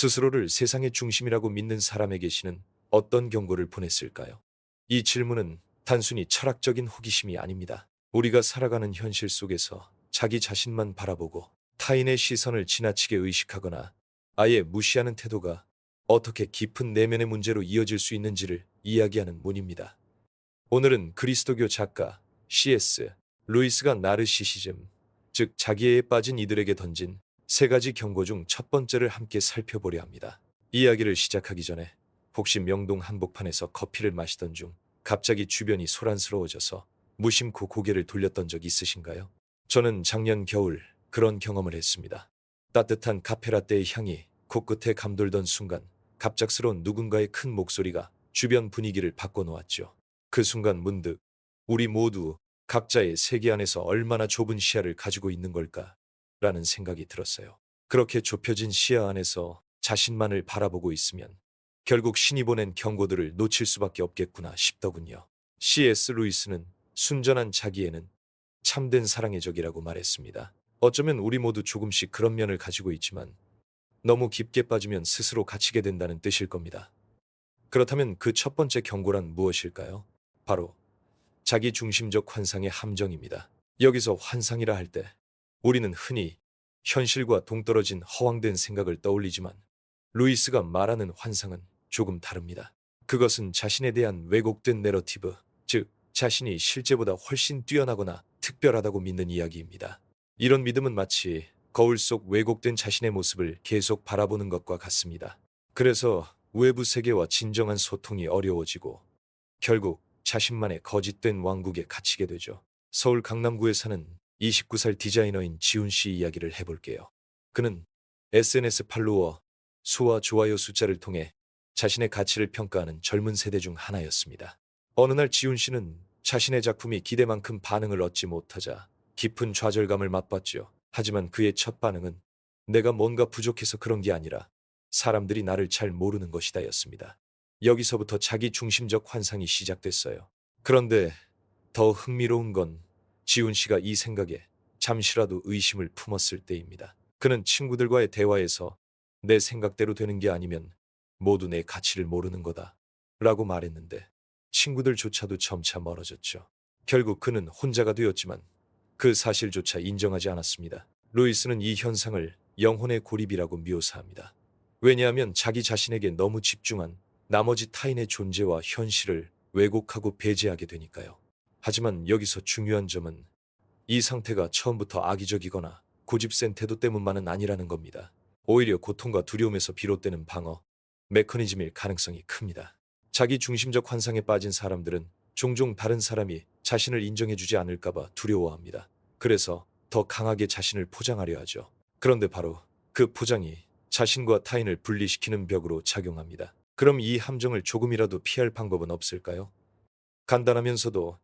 스스로를 세상의 중심이라고 믿는 사람에게 시는 어떤 경고를 보냈을까요? 이 질문은 단순히 철학적인 호기심이 아닙니다. 우리가 살아가는 현실 속에서 자기 자신만 바라보고 타인의 시선을 지나치게 의식하거나 아예 무시하는 태도가 어떻게 깊은 내면의 문제로 이어질 수 있는지를 이야기하는 문입니다. 오늘은 그리스도교 작가 C.S. 루이스가 나르시시즘, 즉 자기애에 빠진 이들에게 던진 세 가지 경고 중 첫 번째를 함께 살펴보려 합니다. 이야기를 시작하기 전에 혹시 명동 한복판에서 커피를 마시던 중 갑자기 주변이 소란스러워져서 무심코 고개를 돌렸던 적 있으신가요? 저는 작년 겨울 그런 경험을 했습니다. 따뜻한 카페라떼의 향이 코끝에 감돌던 순간 갑작스러운 누군가의 큰 목소리가 주변 분위기를 바꿔놓았죠. 그 순간 문득 우리 모두 각자의 세계 안에서 얼마나 좁은 시야를 가지고 있는 걸까? 라는 생각이 들었어요. 그렇게 좁혀진 시야 안에서 자신만을 바라보고 있으면 결국 신이 보낸 경고들을 놓칠 수밖에 없겠구나 싶더군요. C.S. 루이스는 순전한 자기에는 참된 사랑의 적이라고 말했습니다. 어쩌면 우리 모두 조금씩 그런 면을 가지고 있지만 너무 깊게 빠지면 스스로 갇히게 된다는 뜻일 겁니다. 그렇다면 그 첫 번째 경고란 무엇일까요? 바로 자기 중심적 환상의 함정입니다. 여기서 환상이라 할 때 우리는 흔히 현실과 동떨어진 허황된 생각을 떠올리지만 루이스가 말하는 환상은 조금 다릅니다. 그것은 자신에 대한 왜곡된 내러티브, 즉 자신이 실제보다 훨씬 뛰어나거나 특별하다고 믿는 이야기입니다. 이런 믿음은 마치 거울 속 왜곡된 자신의 모습을 계속 바라보는 것과 같습니다. 그래서 외부 세계와 진정한 소통이 어려워지고 결국 자신만의 거짓된 왕국에 갇히게 되죠. 서울 강남구에 사는 29살 디자이너인 지훈 씨 이야기를 해볼게요. 그는 SNS 팔로워 수와 좋아요 숫자를 통해 자신의 가치를 평가하는 젊은 세대 중 하나였습니다. 어느 날 지훈 씨는 자신의 작품이 기대만큼 반응을 얻지 못하자 깊은 좌절감을 맛봤죠. 하지만 그의 첫 반응은 내가 뭔가 부족해서 그런 게 아니라 사람들이 나를 잘 모르는 것이다 였습니다. 여기서부터 자기 중심적 환상이 시작됐어요. 그런데 더 흥미로운 건 지훈 씨가 이 생각에 잠시라도 의심을 품었을 때입니다. 그는 친구들과의 대화에서 내 생각대로 되는 게 아니면 모두 내 가치를 모르는 거다. 라고 말했는데 친구들조차도 점차 멀어졌죠. 결국 그는 혼자가 되었지만 그 사실조차 인정하지 않았습니다. 루이스는 이 현상을 영혼의 고립이라고 묘사합니다. 왜냐하면 자기 자신에게 너무 집중한 나머지 타인의 존재와 현실을 왜곡하고 배제하게 되니까요. 하지만 여기서 중요한 점은 이 상태가 처음부터 악의적이거나 고집센 태도 때문만은 아니라는 겁니다. 오히려 고통과 두려움에서 비롯되는 방어, 메커니즘일 가능성이 큽니다. 자기 중심적 환상에 빠진 사람들은 종종 다른 사람이 자신을 인정해주지 않을까봐 두려워합니다. 그래서 더 강하게 자신을 포장하려 하죠. 그런데 바로 그 포장이 자신과 타인을 분리시키는 벽으로 작용합니다. 그럼 이 함정을 조금이라도 피할 방법은 없을까요? 간단하면서도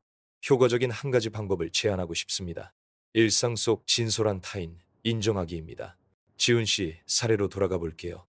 효과적인 한 가지 방법을 제안하고 싶습니다. 일상 속 진솔한 타인 인정하기입니다. 지훈 씨 사례로 돌아가 볼게요.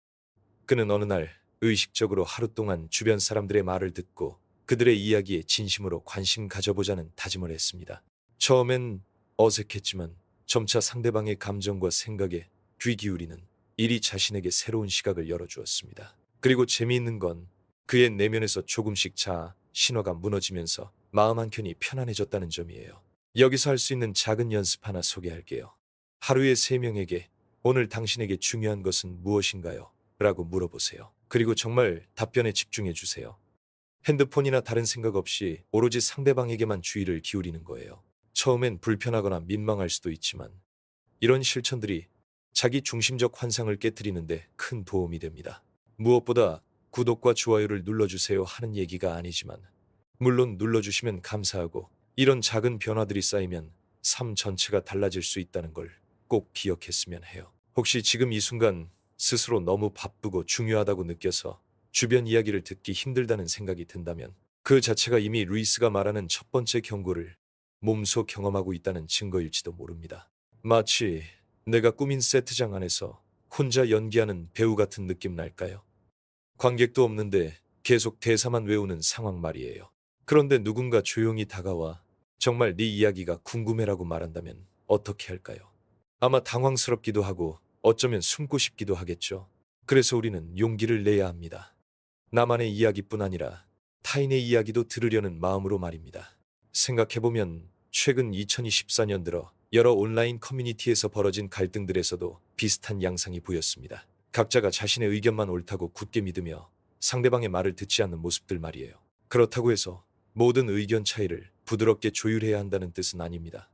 그는 어느 날 의식적으로 하루 동안 주변 사람들의 말을 듣고 그들의 이야기에 진심으로 관심 가져보자는 다짐을 했습니다. 처음엔 어색했지만 점차 상대방의 감정과 생각에 귀 기울이는 일이 자신에게 새로운 시각을 열어주었습니다. 그리고 재미있는 건 그의 내면에서 조금씩 자 신호가 무너지면서 마음 한켠이 편안해졌다는 점이에요. 여기서 할 수 있는 작은 연습 하나 소개할게요. 하루에 세 명에게 오늘 당신에게 중요한 것은 무엇인가요? 라고 물어보세요. 그리고 정말 답변에 집중해 주세요. 핸드폰이나 다른 생각 없이 오로지 상대방에게만 주의를 기울이는 거예요. 처음엔 불편하거나 민망할 수도 있지만 이런 실천들이 자기 중심적 환상을 깨뜨리는데 큰 도움이 됩니다. 무엇보다 구독과 좋아요를 눌러주세요 하는 얘기가 아니지만 물론 눌러주시면 감사하고 이런 작은 변화들이 쌓이면 삶 전체가 달라질 수 있다는 걸 꼭 기억했으면 해요. 혹시 지금 이 순간 스스로 너무 바쁘고 중요하다고 느껴서 주변 이야기를 듣기 힘들다는 생각이 든다면 그 자체가 이미 루이스가 말하는 첫 번째 경고를 몸소 경험하고 있다는 증거일지도 모릅니다. 마치 내가 꾸민 세트장 안에서 혼자 연기하는 배우 같은 느낌 날까요? 관객도 없는데 계속 대사만 외우는 상황 말이에요. 그런데 누군가 조용히 다가와 정말 네 이야기가 궁금해라고 말한다면 어떻게 할까요? 아마 당황스럽기도 하고 어쩌면 숨고 싶기도 하겠죠. 그래서 우리는 용기를 내야 합니다. 나만의 이야기뿐 아니라 타인의 이야기도 들으려는 마음으로 말입니다. 생각해보면 최근 2024년 들어 여러 온라인 커뮤니티에서 벌어진 갈등들에서도 비슷한 양상이 보였습니다. 각자가 자신의 의견만 옳다고 굳게 믿으며 상대방의 말을 듣지 않는 모습들 말이에요. 그렇다고 해서 모든 의견 차이를 부드럽게 조율해야 한다는 뜻은 아닙니다.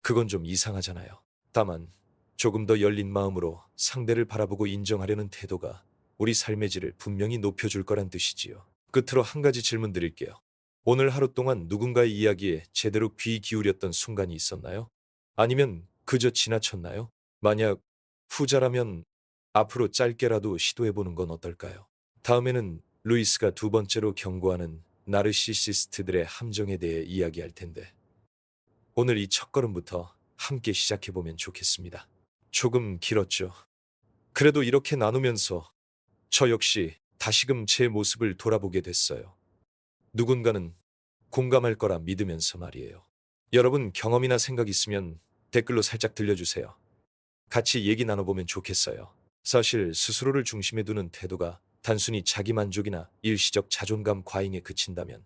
그건 좀 이상하잖아요. 다만 조금 더 열린 마음으로 상대를 바라보고 인정하려는 태도가 우리 삶의 질을 분명히 높여줄 거란 뜻이지요. 끝으로 한 가지 질문 드릴게요. 오늘 하루 동안 누군가의 이야기에 제대로 귀 기울였던 순간이 있었나요? 아니면 그저 지나쳤나요? 만약 후자라면 앞으로 짧게라도 시도해보는 건 어떨까요? 다음에는 루이스가 두 번째로 경고하는 나르시시스트들의 함정에 대해 이야기할 텐데 오늘 이 첫걸음부터 함께 시작해보면 좋겠습니다. 조금 길었죠. 그래도 이렇게 나누면서 저 역시 다시금 제 모습을 돌아보게 됐어요. 누군가는 공감할 거라 믿으면서 말이에요. 여러분 경험이나 생각 있으면 댓글로 살짝 들려주세요. 같이 얘기 나눠보면 좋겠어요. 사실 스스로를 중심에 두는 태도가 단순히 자기 만족이나 일시적 자존감 과잉에 그친다면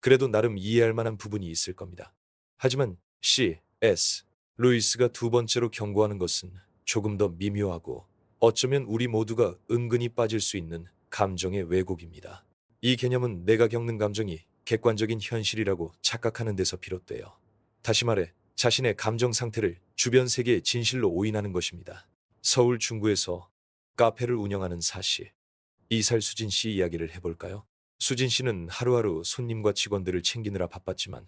그래도 나름 이해할 만한 부분이 있을 겁니다. 하지만 C, S, 루이스가 두 번째로 경고하는 것은 조금 더 미묘하고 어쩌면 우리 모두가 은근히 빠질 수 있는 감정의 왜곡입니다. 이 개념은 내가 겪는 감정이 객관적인 현실이라고 착각하는 데서 비롯돼요. 다시 말해 자신의 감정 상태를 주변 세계의 진실로 오인하는 것입니다. 서울 중구에서 카페를 운영하는 사시 이살 수진 씨 이야기를 해볼까요? 수진 씨는 하루하루 손님과 직원들을 챙기느라 바빴지만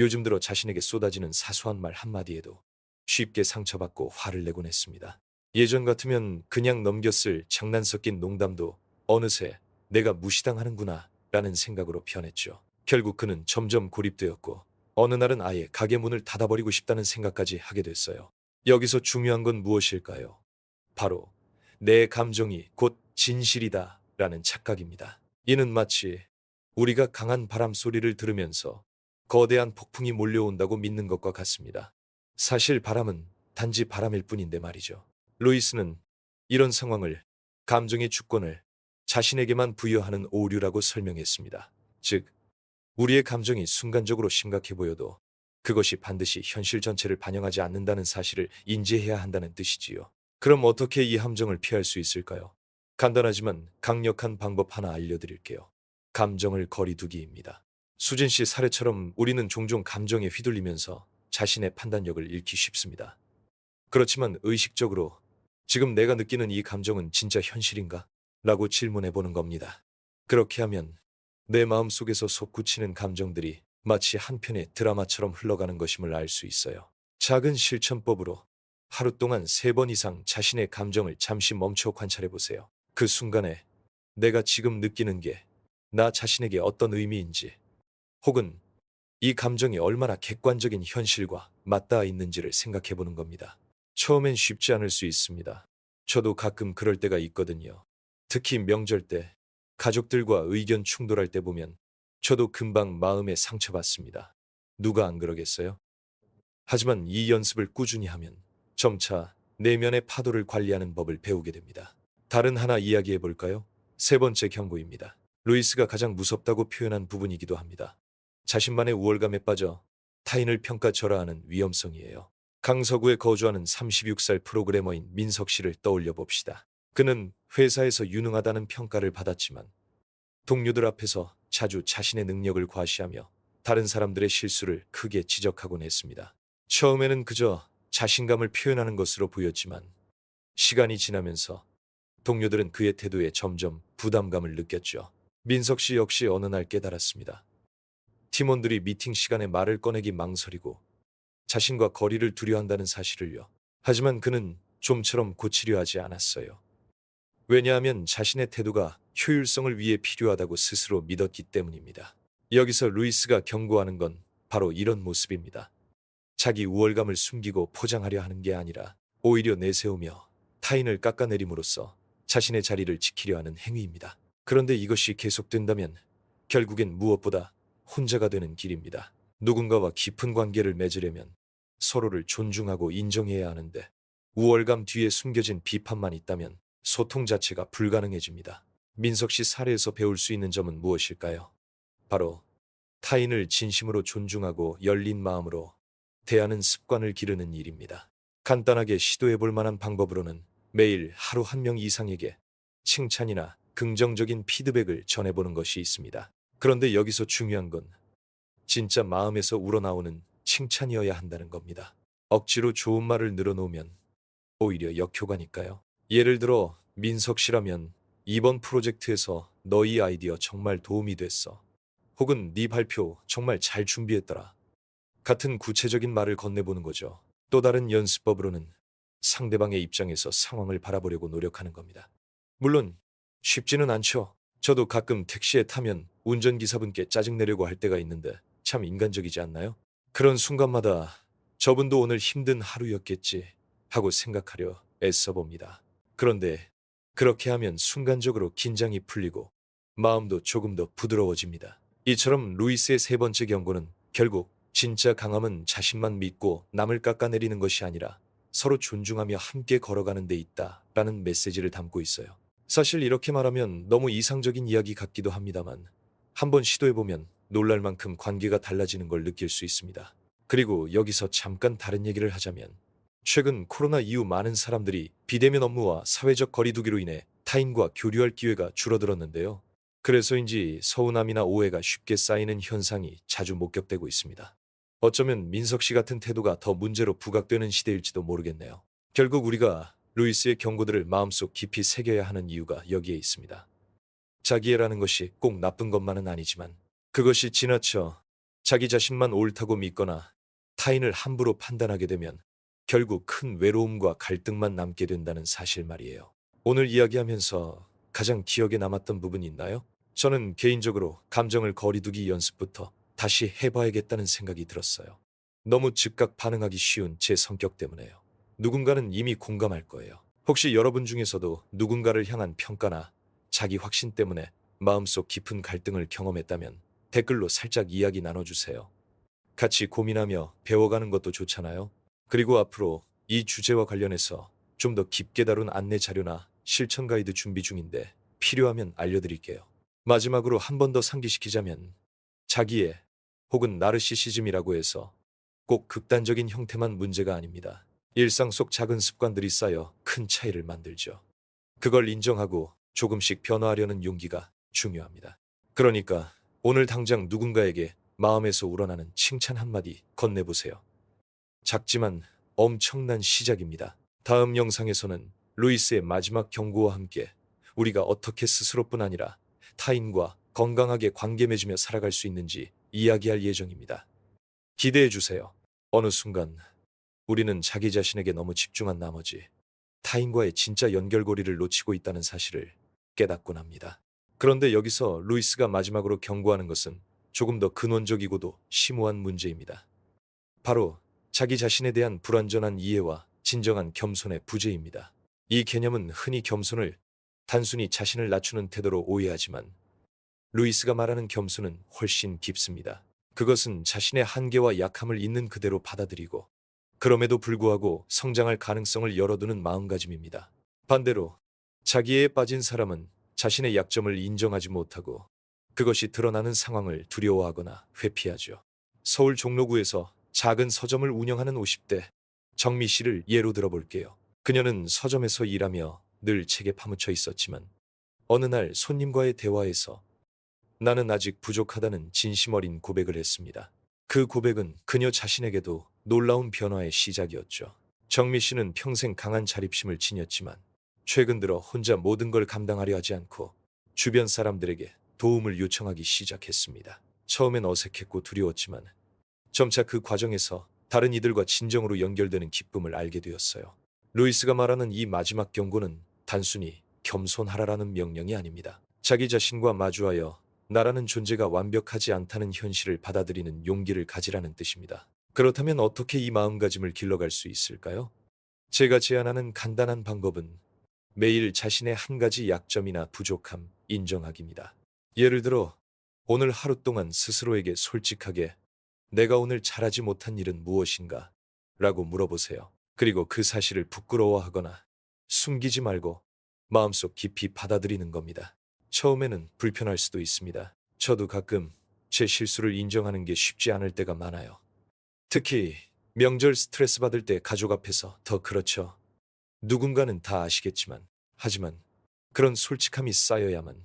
요즘 들어 자신에게 쏟아지는 사소한 말 한마디에도 쉽게 상처받고 화를 내곤 했습니다. 예전 같으면 그냥 넘겼을 장난 섞인 농담도 어느새 내가 무시당하는구나 라는 생각으로 변했죠. 결국 그는 점점 고립되었고 어느 날은 아예 가게 문을 닫아버리고 싶다는 생각까지 하게 됐어요. 여기서 중요한 건 무엇일까요? 바로 내 감정이 곧 진실이다 라는 착각입니다. 이는 마치 우리가 강한 바람 소리를 들으면서 거대한 폭풍이 몰려온다고 믿는 것과 같습니다. 사실 바람은 단지 바람일 뿐인데 말이죠. 루이스는 이런 상황을 감정의 주권을 자신에게만 부여하는 오류라고 설명했습니다. 즉, 우리의 감정이 순간적으로 심각해 보여도 그것이 반드시 현실 전체를 반영하지 않는다는 사실을 인지해야 한다는 뜻이지요. 그럼 어떻게 이 함정을 피할 수 있을까요? 간단하지만 강력한 방법 하나 알려드릴게요. 감정을 거리두기입니다. 수진 씨 사례처럼 우리는 종종 감정에 휘둘리면서 자신의 판단력을 잃기 쉽습니다. 그렇지만 의식적으로 지금 내가 느끼는 이 감정은 진짜 현실인가? 라고 질문해 보는 겁니다. 그렇게 하면 내 마음 속에서 솟구치는 감정들이 마치 한 편의 드라마처럼 흘러가는 것임을 알 수 있어요. 작은 실천법으로 하루 동안 세 번 이상 자신의 감정을 잠시 멈춰 관찰해 보세요. 그 순간에 내가 지금 느끼는 게 나 자신에게 어떤 의미인지 혹은 이 감정이 얼마나 객관적인 현실과 맞닿아 있는지를 생각해 보는 겁니다. 처음엔 쉽지 않을 수 있습니다. 저도 가끔 그럴 때가 있거든요. 특히 명절 때 가족들과 의견 충돌할 때 보면 저도 금방 마음에 상처받습니다. 누가 안 그러겠어요? 하지만 이 연습을 꾸준히 하면 점차 내면의 파도를 관리하는 법을 배우게 됩니다. 다른 하나 이야기해 볼까요? 세 번째 경고입니다. 루이스가 가장 무섭다고 표현한 부분이기도 합니다. 자신만의 우월감에 빠져 타인을 평가절하하는 위험성이에요. 강서구에 거주하는 36살 프로그래머인 민석 씨를 떠올려 봅시다. 그는 회사에서 유능하다는 평가를 받았지만 동료들 앞에서 자주 자신의 능력을 과시하며 다른 사람들의 실수를 크게 지적하곤 했습니다. 처음에는 그저 자신감을 표현하는 것으로 보였지만 시간이 지나면서 동료들은 그의 태도에 점점 부담감을 느꼈죠. 민석 씨 역시 어느 날 깨달았습니다. 팀원들이 미팅 시간에 말을 꺼내기 망설이고 자신과 거리를 두려한다는 사실을요. 하지만 그는 좀처럼 고치려 하지 않았어요. 왜냐하면 자신의 태도가 효율성을 위해 필요하다고 스스로 믿었기 때문입니다. 여기서 루이스가 경고하는 건 바로 이런 모습입니다. 자기 우월감을 숨기고 포장하려 하는 게 아니라 오히려 내세우며 타인을 깎아내림으로써 자신의 자리를 지키려 하는 행위입니다. 그런데 이것이 계속된다면 결국엔 무엇보다 혼자가 되는 길입니다. 누군가와 깊은 관계를 맺으려면 서로를 존중하고 인정해야 하는데 우월감 뒤에 숨겨진 비판만 있다면 소통 자체가 불가능해집니다. 민석 씨 사례에서 배울 수 있는 점은 무엇일까요? 바로 타인을 진심으로 존중하고 열린 마음으로 대하는 습관을 기르는 일입니다. 간단하게 시도해 볼 만한 방법으로는 매일 하루 한 명 이상에게 칭찬이나 긍정적인 피드백을 전해보는 것이 있습니다. 그런데 여기서 중요한 건 진짜 마음에서 우러나오는 칭찬이어야 한다는 겁니다. 억지로 좋은 말을 늘어놓으면 오히려 역효과니까요. 예를 들어 민석 씨라면 이번 프로젝트에서 너희 아이디어 정말 도움이 됐어. 혹은 네 발표 정말 잘 준비했더라. 같은 구체적인 말을 건네보는 거죠. 또 다른 연습법으로는 상대방의 입장에서 상황을 바라보려고 노력하는 겁니다. 물론 쉽지는 않죠. 저도 가끔 택시에 타면 운전기사분께 짜증내려고 할 때가 있는데 참 인간적이지 않나요? 그런 순간마다 저분도 오늘 힘든 하루였겠지 하고 생각하려 애써 봅니다. 그런데 그렇게 하면 순간적으로 긴장이 풀리고 마음도 조금 더 부드러워집니다. 이처럼 루이스의 세 번째 경고는 결국 진짜 강함은 자신만 믿고 남을 깎아내리는 것이 아니라 서로 존중하며 함께 걸어가는 데 있다 라는 메시지를 담고 있어요. 사실 이렇게 말하면 너무 이상적인 이야기 같기도 합니다만 한번 시도해보면 놀랄 만큼 관계가 달라지는 걸 느낄 수 있습니다. 그리고 여기서 잠깐 다른 얘기를 하자면 최근 코로나 이후 많은 사람들이 비대면 업무와 사회적 거리두기로 인해 타인과 교류할 기회가 줄어들었는데요. 그래서인지 서운함이나 오해가 쉽게 쌓이는 현상이 자주 목격되고 있습니다. 어쩌면 민석 씨 같은 태도가 더 문제로 부각되는 시대일지도 모르겠네요. 결국 우리가 루이스의 경고들을 마음속 깊이 새겨야 하는 이유가 여기에 있습니다. 자기애라는 것이 꼭 나쁜 것만은 아니지만 그것이 지나쳐 자기 자신만 옳다고 믿거나 타인을 함부로 판단하게 되면 결국 큰 외로움과 갈등만 남게 된다는 사실 말이에요. 오늘 이야기하면서 가장 기억에 남았던 부분이 있나요? 저는 개인적으로 감정을 거리두기 연습부터 다시 해봐야겠다는 생각이 들었어요. 너무 즉각 반응하기 쉬운 제 성격 때문에요. 누군가는 이미 공감할 거예요. 혹시 여러분 중에서도 누군가를 향한 평가나 자기 확신 때문에 마음속 깊은 갈등을 경험했다면 댓글로 살짝 이야기 나눠주세요. 같이 고민하며 배워가는 것도 좋잖아요. 그리고 앞으로 이 주제와 관련해서 좀 더 깊게 다룬 안내 자료나 실천 가이드 준비 중인데 필요하면 알려드릴게요. 마지막으로 한 번 더 상기시키자면 자기의 혹은 나르시시즘이라고 해서 꼭 극단적인 형태만 문제가 아닙니다. 일상 속 작은 습관들이 쌓여 큰 차이를 만들죠. 그걸 인정하고 조금씩 변화하려는 용기가 중요합니다. 그러니까 오늘 당장 누군가에게 마음에서 우러나는 칭찬 한마디 건네보세요. 작지만 엄청난 시작입니다. 다음 영상에서는 루이스의 마지막 경고와 함께 우리가 어떻게 스스로뿐 아니라 타인과 건강하게 관계 맺으며 살아갈 수 있는지 이야기할 예정입니다. 기대해 주세요. 어느 순간 우리는 자기 자신에게 너무 집중한 나머지 타인과의 진짜 연결고리를 놓치고 있다는 사실을 깨닫곤 합니다. 그런데 여기서 루이스가 마지막으로 경고하는 것은 조금 더 근원적이고도 심오한 문제입니다. 바로 자기 자신에 대한 불완전한 이해와 진정한 겸손의 부재입니다. 이 개념은 흔히 겸손을 단순히 자신을 낮추는 태도로 오해하지만 루이스가 말하는 겸손은 훨씬 깊습니다. 그것은 자신의 한계와 약함을 있는 그대로 받아들이고 그럼에도 불구하고 성장할 가능성을 열어두는 마음가짐입니다. 반대로 자기애에 빠진 사람은 자신의 약점을 인정하지 못하고 그것이 드러나는 상황을 두려워하거나 회피하죠. 서울 종로구에서 작은 서점을 운영하는 50대 정미 씨를 예로 들어볼게요. 그녀는 서점에서 일하며 늘 책에 파묻혀 있었지만 어느 날 손님과의 대화에서 나는 아직 부족하다는 진심 어린 고백을 했습니다. 그 고백은 그녀 자신에게도 놀라운 변화의 시작이었죠. 정미 씨는 평생 강한 자립심을 지녔지만 최근 들어 혼자 모든 걸 감당하려 하지 않고 주변 사람들에게 도움을 요청하기 시작했습니다. 처음엔 어색했고 두려웠지만 점차 그 과정에서 다른 이들과 진정으로 연결되는 기쁨을 알게 되었어요. 루이스가 말하는 이 마지막 경고는 단순히 겸손하라라는 명령이 아닙니다. 자기 자신과 마주하여 나라는 존재가 완벽하지 않다는 현실을 받아들이는 용기를 가지라는 뜻입니다. 그렇다면 어떻게 이 마음가짐을 길러갈 수 있을까요? 제가 제안하는 간단한 방법은 매일 자신의 한 가지 약점이나 부족함 인정하기입니다. 예를 들어 오늘 하루 동안 스스로에게 솔직하게 내가 오늘 잘하지 못한 일은 무엇인가? 라고 물어보세요. 그리고 그 사실을 부끄러워하거나 숨기지 말고 마음속 깊이 받아들이는 겁니다. 처음에는 불편할 수도 있습니다. 저도 가끔 제 실수를 인정하는 게 쉽지 않을 때가 많아요. 특히 명절 스트레스 받을 때 가족 앞에서 더 그렇죠. 누군가는 다 아시겠지만, 하지만 그런 솔직함이 쌓여야만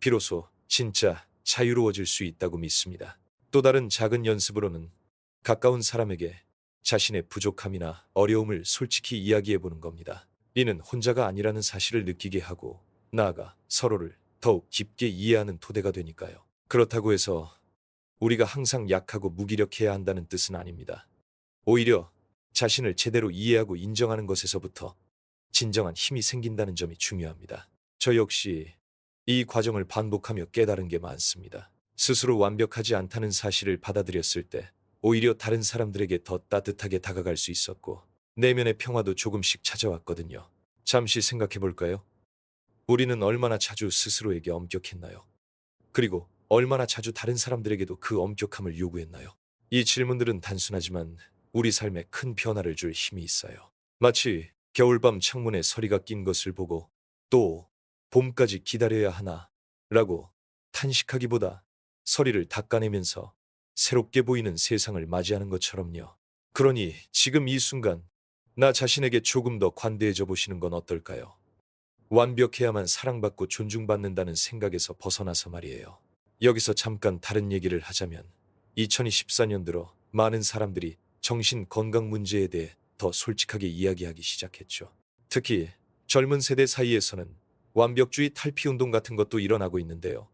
비로소 진짜 자유로워질 수 있다고 믿습니다. 또 다른 작은 연습으로는 가까운 사람에게 자신의 부족함이나 어려움을 솔직히 이야기해 보는 겁니다. 이는 혼자가 아니라는 사실을 느끼게 하고 나아가 서로를 더욱 깊게 이해하는 토대가 되니까요. 그렇다고 해서 우리가 항상 약하고 무기력해야 한다는 뜻은 아닙니다. 오히려 자신을 제대로 이해하고 인정하는 것에서부터 진정한 힘이 생긴다는 점이 중요합니다. 저 역시 이 과정을 반복하며 깨달은 게 많습니다. 스스로 완벽하지 않다는 사실을 받아들였을 때 오히려 다른 사람들에게 더 따뜻하게 다가갈 수 있었고 내면의 평화도 조금씩 찾아왔거든요. 잠시 생각해 볼까요? 우리는 얼마나 자주 스스로에게 엄격했나요? 그리고 얼마나 자주 다른 사람들에게도 그 엄격함을 요구했나요? 이 질문들은 단순하지만 우리 삶에 큰 변화를 줄 힘이 있어요. 마치 겨울밤 창문에 서리가 낀 것을 보고 또 봄까지 기다려야 하나 라고 탄식하기보다 서리를 닦아내면서 새롭게 보이는 세상을 맞이하는 것처럼요. 그러니 지금 이 순간 나 자신에게 조금 더 관대해져 보시는 건 어떨까요? 완벽해야만 사랑받고 존중받는다는 생각에서 벗어나서 말이에요. 여기서 잠깐 다른 얘기를 하자면 2024년 들어 많은 사람들이 정신 건강 문제에 대해 더 솔직하게 이야기하기 시작했죠. 특히 젊은 세대 사이에서는 완벽주의 탈피 운동 같은 것도 일어나고 있는데요.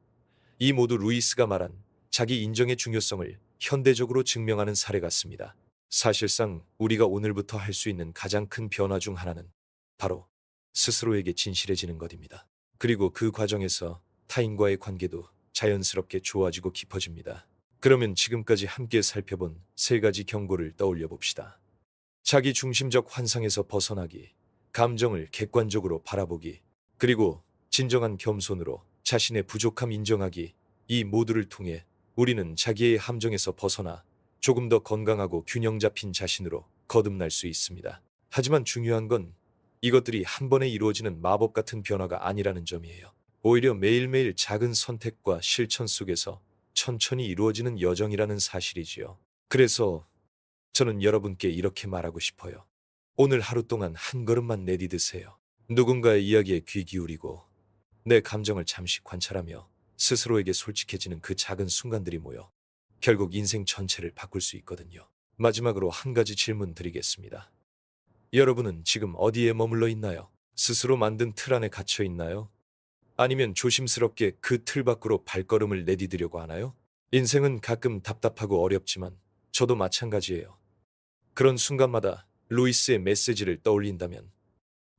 이 모두 루이스가 말한 자기 인정의 중요성을 현대적으로 증명하는 사례 같습니다. 사실상 우리가 오늘부터 할 수 있는 가장 큰 변화 중 하나는 바로 스스로에게 진실해지는 것입니다. 그리고 그 과정에서 타인과의 관계도 자연스럽게 좋아지고 깊어집니다. 그러면 지금까지 함께 살펴본 세 가지 경고를 떠올려 봅시다. 자기 중심적 환상에서 벗어나기, 감정을 객관적으로 바라보기, 그리고 진정한 겸손으로 자신의 부족함 인정하기, 이 모두를 통해 우리는 자기의 함정에서 벗어나 조금 더 건강하고 균형 잡힌 자신으로 거듭날 수 있습니다. 하지만 중요한 건 이것들이 한 번에 이루어지는 마법 같은 변화가 아니라는 점이에요. 오히려 매일매일 작은 선택과 실천 속에서 천천히 이루어지는 여정이라는 사실이지요. 그래서 저는 여러분께 이렇게 말하고 싶어요. 오늘 하루 동안 한 걸음만 내디드세요. 누군가의 이야기에 귀 기울이고 내 감정을 잠시 관찰하며 스스로에게 솔직해지는 그 작은 순간들이 모여 결국 인생 전체를 바꿀 수 있거든요. 마지막으로 한 가지 질문 드리겠습니다. 여러분은 지금 어디에 머물러 있나요? 스스로 만든 틀 안에 갇혀 있나요? 아니면 조심스럽게 그 틀 밖으로 발걸음을 내디디려고 하나요? 인생은 가끔 답답하고 어렵지만 저도 마찬가지예요. 그런 순간마다 루이스의 메시지를 떠올린다면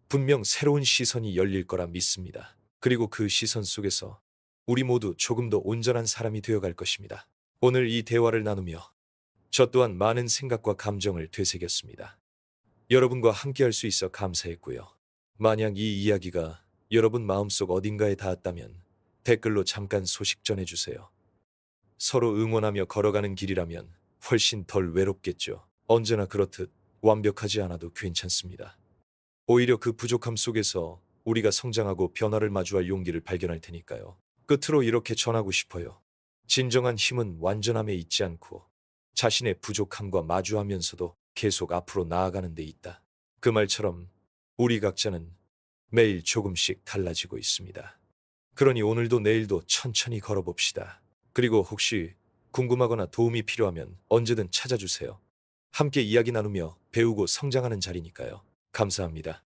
분명 새로운 시선이 열릴 거라 믿습니다. 그리고 그 시선 속에서 우리 모두 조금 더 온전한 사람이 되어갈 것입니다. 오늘 이 대화를 나누며 저 또한 많은 생각과 감정을 되새겼습니다. 여러분과 함께할 수 있어 감사했고요. 만약 이 이야기가 여러분 마음속 어딘가에 닿았다면 댓글로 잠깐 소식 전해주세요. 서로 응원하며 걸어가는 길이라면 훨씬 덜 외롭겠죠. 언제나 그렇듯 완벽하지 않아도 괜찮습니다. 오히려 그 부족함 속에서 우리가 성장하고 변화를 마주할 용기를 발견할 테니까요. 끝으로 이렇게 전하고 싶어요. 진정한 힘은 완전함에 있지 않고 자신의 부족함과 마주하면서도 계속 앞으로 나아가는 데 있다. 그 말처럼 우리 각자는 매일 조금씩 달라지고 있습니다. 그러니 오늘도 내일도 천천히 걸어봅시다. 그리고 혹시 궁금하거나 도움이 필요하면 언제든 찾아주세요. 함께 이야기 나누며 배우고 성장하는 자리니까요. 감사합니다.